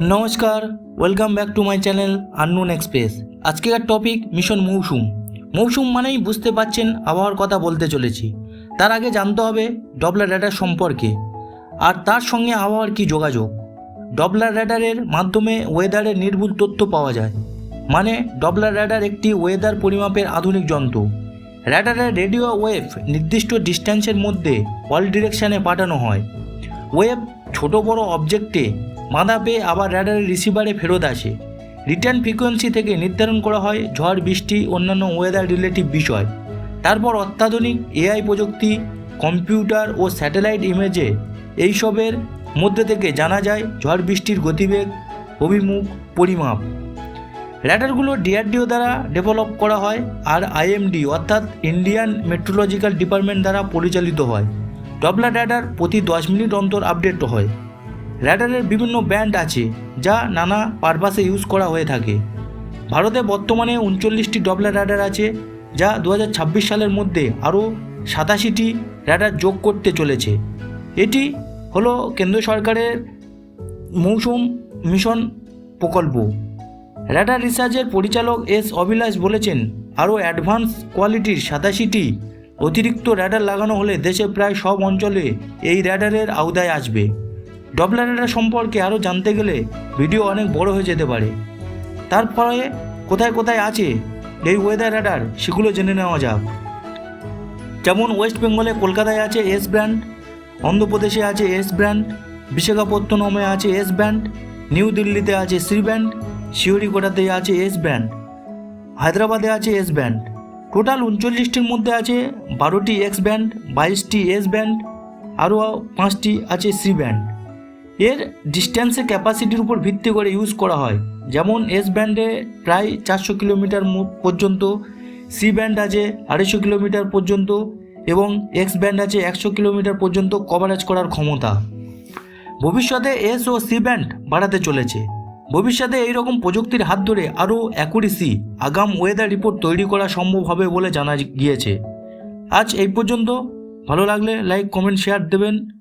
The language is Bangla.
নমস্কার welcome back to my channel unknown express আজকের টপিক মিশন মৌসুম। মৌসুম মানেই বুঝতে পারছেন আবহাওয়ার কথা বলতে চলেছি। তার আগে জানতে হবে ডবলার র্যাডার সম্পর্কে। আর তার সঙ্গে আবহাওয়ার কি যোগাযোগ। ডবলার র্যাডারের মাধ্যমে ওয়েদারের নির্ভুল তথ্য পাওয়া যায়। মানে ডবলার র্যাডার একটি ওয়েদার পরিমাপের আধুনিক যন্ত্র। র্যাডারের রেডিও ওয়েভ নির্দিষ্ট ডিস্ট্যান্সের মধ্যে অল ডিরেকশানে পাঠানো হয়। ওয়েব ছোট বড় অবজেক্টে মাদা পেয়ে আবার র্যাডারের রিসিভারে ফেরত আসে। রিটার্ন ফ্রিকোয়েন্সি থেকে নির্ধারণ করা হয় ঝড়, বৃষ্টি, অন্যান্য ওয়েদার রিলেটিভ বিষয়। তারপর অত্যাধুনিক এআই প্রযুক্তি, কম্পিউটার ও স্যাটেলাইট ইমেজে এইসবের মধ্যে থেকে জানা যায় ঝড়, বৃষ্টির গতিবেগ, অভিমুখ, পরিমাপ। র্যাডারগুলো ডিআরডিও দ্বারা ডেভেলপ করা হয় আর আইএমডি অর্থাৎ ইন্ডিয়ান মেট্রোলজিক্যাল ডিপার্টমেন্ট দ্বারা পরিচালিত হয়। ডবলা র্যাডার প্রতি দশ মিনিট অন্তর আপডেট হয়। র্যাডারের বিভিন্ন ব্যান্ড আছে, যা নানা পারপাসে ইউজ করা হয়ে থাকে। ভারতে বর্তমানে উনচল্লিশটি ডবলার র্যাডার আছে, যা দুহাজার ছাব্বিশ সালের মধ্যে আরও সাতাশিটি র্যাডার যোগ করতে চলেছে। এটি হলো কেন্দ্র সরকারের মৌসুম মিশন প্রকল্প। র্যাডার রিসার্চের পরিচালক এস অভিলাষ বলেছেন, আরও অ্যাডভান্স কোয়ালিটির সাতাশিটি অতিরিক্ত র্যাডার লাগানো হলে দেশে প্রায় সব অঞ্চলে এই র্যাডারের আওতায় আসবে। ডবলার র্যাডার সম্পর্কে আরও জানতে গেলে ভিডিও অনেক বড় হয়ে যেতে পারে। তারপরে কোথায় কোথায় আছে এই ওয়েদার র্যাডার সেগুলো জেনে নেওয়া যাক। যেমন ওয়েস্ট বেঙ্গলে কলকাতায় আছে এস ব্র্যান্ড অন্ধ্রপ্রদেশে আছে এস ব্র্যান্ড বিশাখাপত্তনমে আছে এস ব্র্যান্ড নিউ দিল্লিতে আছে সি ব্র্যান্ড শিউরিকোটাতে আছে এস ব্র্যান্ড হায়দ্রাবাদে আছে এস ব্যান্ড টোটাল উনচল্লিশটির মধ্যে আছে বারোটি এক্স ব্যান্ড বাইশটি এস ব্যান্ড আরও পাঁচটি আছে সি ব্যান্ড এর ডিস্ট্যান্সে ক্যাপাসিটির উপর ভিত্তি করে ইউজ করা হয়। যেমন এস ব্যান্ডে প্রায় চারশো কিলোমিটার পর্যন্ত সি ব্যান্ড আছে আড়াইশো কিলোমিটার পর্যন্ত এবং এক্স ব্যান্ড আছে একশো কিলোমিটার পর্যন্ত কভারেজ করার ক্ষমতা। ভবিষ্যতে এস ও সি ব্যান্ড বাড়াতে চলেছে। ভবিষ্যতে এই রকম প্রযুক্তির হাত ধরে আরও অ্যাকুরেসি আগাম ওয়েদার রিপোর্ট তৈরি করা সম্ভব হবে বলে জানা গিয়েছে। আজ এই পর্যন্ত। ভালো লাগলে লাইক কমেন্ট শেয়ার দেবেন।